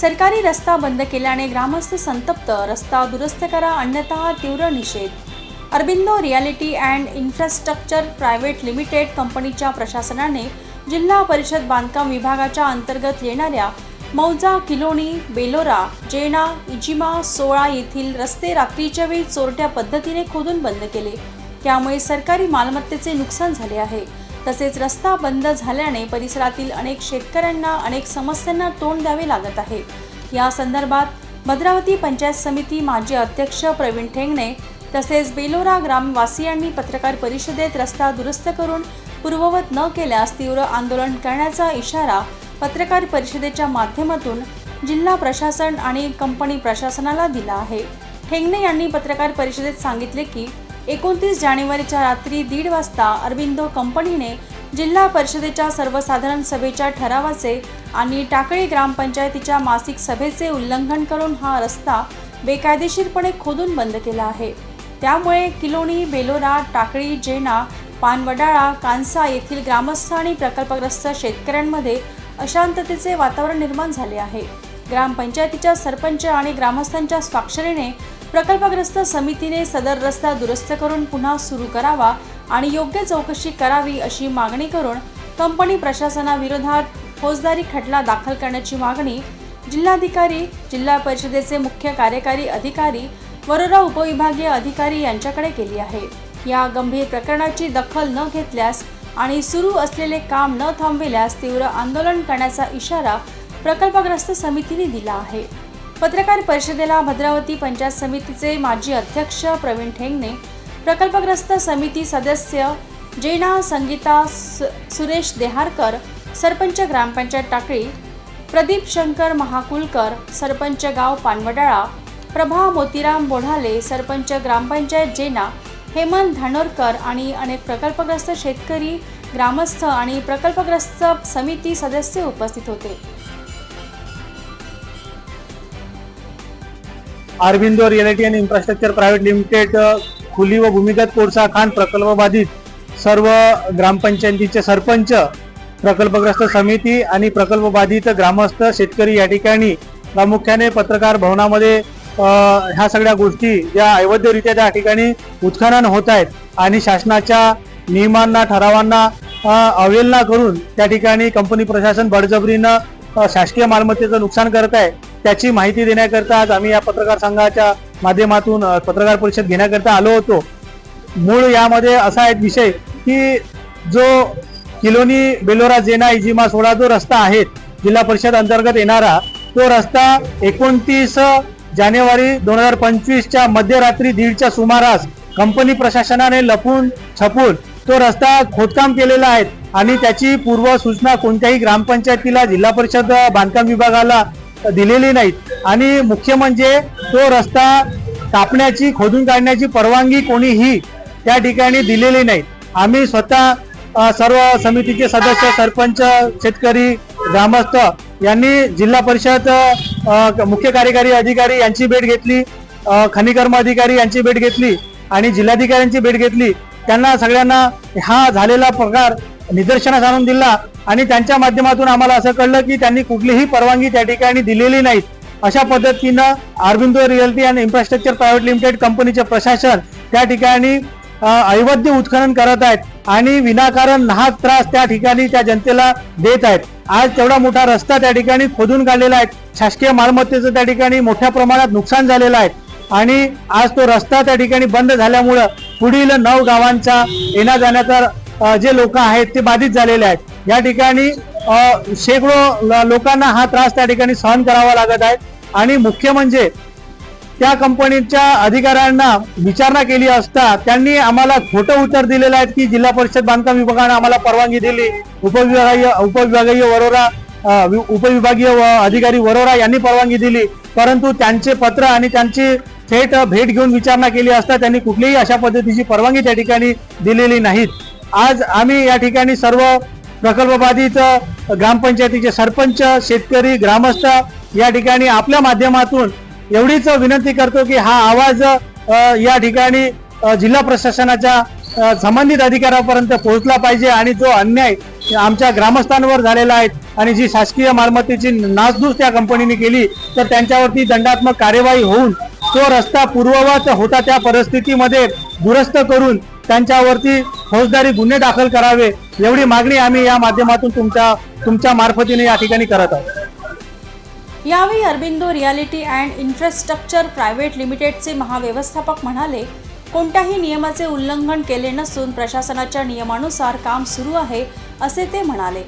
सरकारी रस्ता बंद केल्याने ग्रामस्थ संतप्त रस्ता दुरुस्त करा अन्यथा तीव्र निषेध. Aurobindo reality and infrastructure private limited कंपनीच्या प्रशासनाने जिल्हा परिषद बांधकाम विभागाच्या अंतर्गत येणाऱ्या मौजा किलोणी बेलोरा जेना इजिमा सोळा येथील रस्ते रात्रीच्या वेळी चोरट्या पद्धतीने खोदून बंद केले. त्यामुळे सरकारी मालमत्तेचे नुकसान झाले आहे. तसेच रस्ता बंद झाल्याने परिसरातील अनेक शेतकऱ्यांना अनेक समस्यांना तोंड द्यावे लागत आहे. या संदर्भात भद्रावती पंचायत समिती माजी अध्यक्ष प्रवीण ठेंगणे तसेच बेलोरा ग्रामवासियांनी पत्रकार परिषदेत रस्ता दुरुस्त करून पूर्ववत न केल्यास तीव्र आंदोलन करण्याचा इशारा पत्रकार परिषदेच्या माध्यमातून जिल्हा प्रशासन आणि कंपनी प्रशासनाला दिला आहे. ठेंगणे यांनी पत्रकार परिषदेत सांगितले की एकोणतीस जानेवारीच्या रात्री दीड वाजता अरबिंदो कंपनीने जिल्हा परिषदेच्या सर्वसाधारण सभेच्या ठरावाचे आणि टाकळी ग्रामपंचायतीच्या मासिक सभेचे उल्लंघन करून हा रस्ता बेकायदेशीरपणे खोदून बंद केला आहे. त्यामुळे किलोणी बेलोरा टाकळी जेना पानवडाळा कांसा येथील ग्रामस्थ आणि प्रकल्पग्रस्त शेतकऱ्यांमध्ये अशांततेचे वातावरण निर्माण झाले आहे. ग्रामपंचायतीच्या सरपंच आणि ग्रामस्थांच्या स्वाक्षरीने प्रकल्पग्रस्त समितीने सदर रस्ता दुरुस्त करून पुन्हा सुरू करावा आणि योग्य चौकशी करावी अशी मागणी करून कंपनी प्रशासनाविरोधात फौजदारी खटला दाखल करण्याची मागणी जिल्हाधिकारी जिल्हा परिषदेचे मुख्य कार्यकारी अधिकारी वरोरा उपविभागीय अधिकारी यांच्याकडे केली आहे. या गंभीर प्रकरणाची दखल न घेतल्यास आणि सुरू असलेले काम न थांबविल्यास तीव्र आंदोलन करण्याचा इशारा प्रकल्पग्रस्त समितीने दिला आहे. पत्रकार परिषदेला भद्रावती पंचायत समितीचे माजी अध्यक्ष प्रवीण ठेंगणे प्रकल्पग्रस्त समिती सदस्य जेना संगीता सु- सुरेश देहारकर सरपंच ग्रामपंचायत टाकळी प्रदीप शंकर महाकुलकर सरपंच गाव पानवडाळा प्रभा मोतीराम बोढाले सरपंच ग्रामपंचायत जेना हेमंत धानोरकर आणि अनेक प्रकल्पग्रस्त शेतकरी ग्रामस्थ आणि प्रकल्पग्रस्त समिती सदस्य उपस्थित होते. Aurobindo reality and infrastructure private limited खुली व भूमिगत कोळसा खाण प्रकल्प बाधित सर्व ग्रामपंचायतीचे सरपंच प्रकल्पग्रस्त समिती आणि प्रकल्प बाधित ग्रामस्थ शेतकरी या ठिकाणी प्रामुख्याने पत्रकार भवनामध्ये ह्या सगळ्या गोष्टी ज्या अवैधरित्या त्या ठिकाणी उत्खनन होत आहेत आणि शासनाच्या नियमांना ठरावांना अवहेलना करून त्या ठिकाणी कंपनी प्रशासन बळजबरीनं शासकीय मालमत्तेचं नुकसान करत आहे त्याची माहिती देण्याकरता आज आम्ही या पत्रकार संघाच्या माध्यमातून पत्रकार परिषद घेण्याकरता आलो होतो. मूळ यामध्ये असा एक विषय की जो किलोनी बेलोरा जेना इजिमा सोळा जो रस्ता आहे जिल्हा परिषद अंतर्गत येणारा तो रस्ता एकोणतीस जानेवारी दोन हजार पंचवीसच्या मध्यरात्री दीडच्या सुमारास कंपनी प्रशासनाने लपून छपून तो रस्ता खोदकाम केलेला आहे. आणि त्याची पूर्व सूचना कोणत्याही ग्रामपंचायतीला जिल्हा परिषद बांधकाम विभागाला दिलेली नाहीत. आणि मुख्य म्हणजे तो रस्ता कापण्याची खोदून काढण्याची परवानगी कोणीही त्या ठिकाणी दिलेली नाही आम्ही स्वतः सर्व समितीचे सदस्य सरपंच शेतकरी ग्रामस्थ यांनी जिल्हा परिषद मुख्य कार्यकारी अधिकारी यांची भेट घेतली खनिकर्म अधिकारी यांची भेट घेतली आणि जिल्हाधिकाऱ्यांची भेट घेतली. त्यांना सगळ्यांना हा झालेला प्रकार निदर्शनास आणून दिला. आणि त्यांच्या माध्यमातून आम्हाला असं कळलं की त्यांनी कुठलीही परवानगी त्या ठिकाणी दिलेली नाही. अशा पद्धतीनं Aurobindo realty and infrastructure private limited कंपनीचे प्रशासन त्या ठिकाणी अ, अवैध उत्खनन करत आहेत आणि विनाकारण नाहक त्रास त्या ठिकाणी त्या जनतेला देत आहेत. आज तेवढा मोठा रस्ता त्या ठिकाणी खोदून काढलेला आहे. शासकीय मालमत्तेचं त्या ठिकाणी मोठ्या प्रमाणात नुकसान झालेलं आहे. आणि आज तो रस्ता त्या ठिकाणी बंद झाल्यामुळं पुढील नऊ गावांचा येण्या जाण्याचा जे लोक आहेत ते बाधित झालेले आहेत. या ठिकाणी शेकडो लोकांना हा त्रास त्या ठिकाणी सहन करावा लागत आहे. आणि मुख्य म्हणजे त्या कंपनीच्या अधिकाऱ्यांना विचारणा केली असता त्यांनी आम्हाला खोटं उत्तर दिलेलं आहे की जिल्हा परिषद बांधकाम विभागाने आम्हाला परवानगी दिली. उपविभागीय उपविभागीय वरोरा उपविभागीय अधिकारी वरोरा यांनी परवानगी दिली. परंतु त्यांचे पत्र आणि त्यांची थेट भेट घेऊन विचारणा केली असता त्यांनी कुठलीही अशा पद्धतीची परवानगी त्या ठिकाणी दिलेली नाहीत. आज आम्ही या ठिकाणी सर्व प्रकल्प बाधित ग्रामपंचायतीचे सरपंच शेतकरी ग्रामस्थ या ठिकाणी आपल्या माध्यमातून एवढीच विनंती करतो की हा आवाज या ठिकाणी जिल्हा प्रशासनाच्या संबंधित अधिकाऱ्यापर्यंत पोहोचला पाहिजे आणि जो अन्याय आमच्या ग्रामस्थांवर झालेला आहे आणि जी शासकीय मालमत्तेची नासधूस त्या कंपनीने केली तर त्यांच्यावरती दंडात्मक कार्यवाही होऊन तो रस्ता पूर्ववत होता त्या परिस्थितीमध्ये दुरुस्त करून त्यांच्यावरती फौजदारी गुन्हे दाखल करावे एवढी मागणी आम्ही या माध्यमातून तुमच्या तुमच्या मार्फतीने या ठिकाणी करत आहोत. यावेळी Aurobindo reality and infrastructure private लिमिटेडचे महाव्यवस्थापक म्हणाले कोणत्याही नियमाचे उल्लंघन केले नसून प्रशासनाच्या नियमानुसार काम सुरू आहे असे ते म्हणाले.